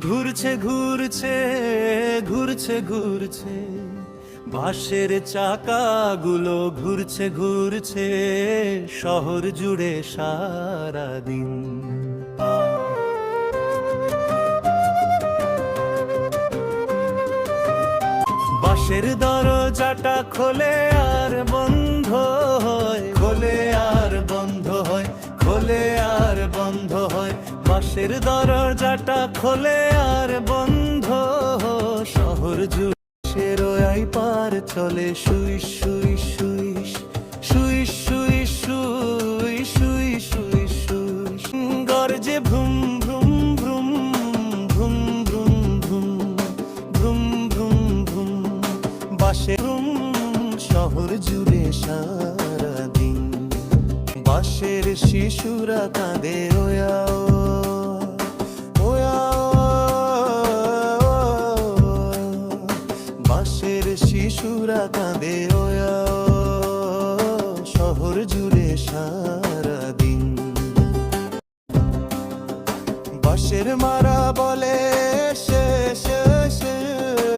ঘুরছে ঘুরছে ঘুরছে ঘুরছে বাঁশের চাকাগুলো ঘুরছে ঘুরছে, শহর জুড়ে সারা দিন বাঁশের দরজাটা খোলে আর বন্ধ বাঁশের দরজাটা খোলে আর বন্ধ। শহর জুড়ে রোয়াই পার চলে, শুই শুই শুই শুই শুই শুই শুই শুই শুই। গর্জে ভ্রুম ভ্রুম ভ্রুম ভ্রুম ভ্রুম ভ্রুম ভ্রুম ভ্রুম ভ্রুম। বাসে ভ্রুম, শহর জুড়ে সারাদিন। বাসের শিশুরা ওয়া ওয়া শিশুরা কাঁদে ওয়া শহর জুড়ে সারাদিন। বাঁশের মারা বলে